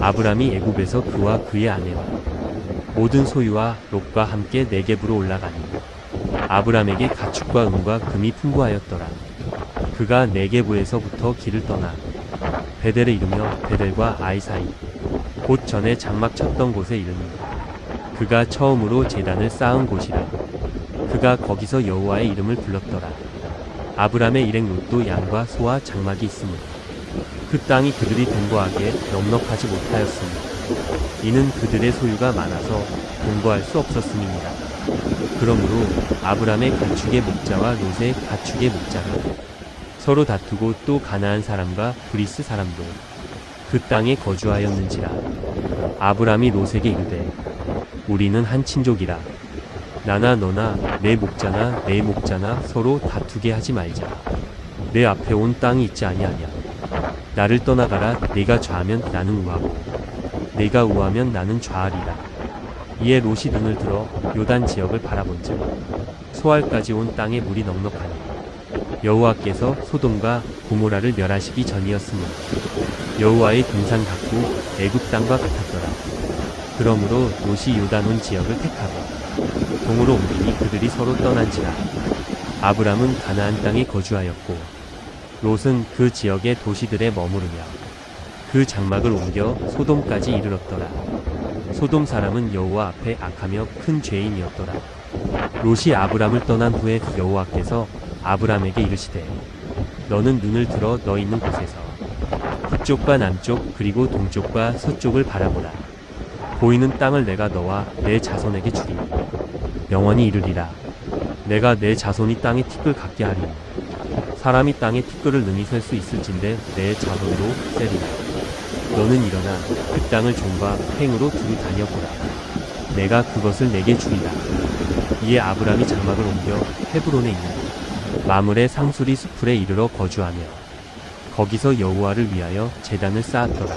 아브람이 애굽에서 그와 그의 아내와 모든 소유와 롯과 함께 네겝으로 올라가니 아브람에게 가축과 은과 금이 풍부하였더라. 그가 네게부에서부터 길을 떠나 베델에 이르며 베델과 아이 사이 곧 전에 장막 쳤던 곳에 이르니 그가 처음으로 제단을 쌓은 곳이라 그가 거기서 여호와의 이름을 불렀더라. 아브람의 일행 롯도 양과 소와 장막이 있으므로 그 땅이 그들이 동거하기에 넉넉하지 못하였으니 이는 그들의 소유가 많아서 동거할 수 없었음이니라. 그러므로 아브람의 가축의 목자와 롯의 가축의 목자가 서로 다투고 또 가나안 사람과 브리스 사람도 그 땅에 거주하였는지라. 아브람이 롯에게 이르되 우리는 한 친족이라. 나나 너나 내 목자나 내 목자나 서로 다투게 하지 말자. 내 앞에 온 땅이 있지 아니하냐. 나를 떠나가라. 네가 좌하면 나는 우하고 네가 우하면 나는 좌하리라. 이에 롯이 눈을 들어 요단 지역을 바라본즉 소알까지 온 땅에 물이 넉넉하니 여호와께서 소돔과 고모라를 멸하시기 전이었으므로 여호와의 등산 같고 애굽 땅과 같았더라. 그러므로 롯이 요단 온 지역을 택하고 동으로 옮기니 그들이 서로 떠난지라. 아브람은 가나안 땅에 거주하였고 롯은 그 지역의 도시들에 머무르며 그 장막을 옮겨 소돔까지 이르렀더라. 소돔 사람은 여호와 앞에 악하며 큰 죄인이었더라. 롯이 아브람을 떠난 후에 여호와께서 아브람에게 이르시되 너는 눈을 들어 너 있는 곳에서 북쪽과 남쪽 그리고 동쪽과 서쪽을 바라보라. 보이는 땅을 내가 너와 내 자손에게 주리니 영원히 이르리라. 내가 내 자손이 땅에 티끌 갖게 하리니 사람이 땅에 티끌을 능히 셀 수 있을진데 내 자손으로 세리라. 너는 일어나 그 땅을 종과 팽으로 두루 다녀보라. 내가 그것을 내게 주리라. 이에 아브람이 장막을 옮겨 헤브론에 있는 마물의 상수리 수풀에 이르러 거주하며 거기서 여호와를 위하여 제단을 쌓았더라.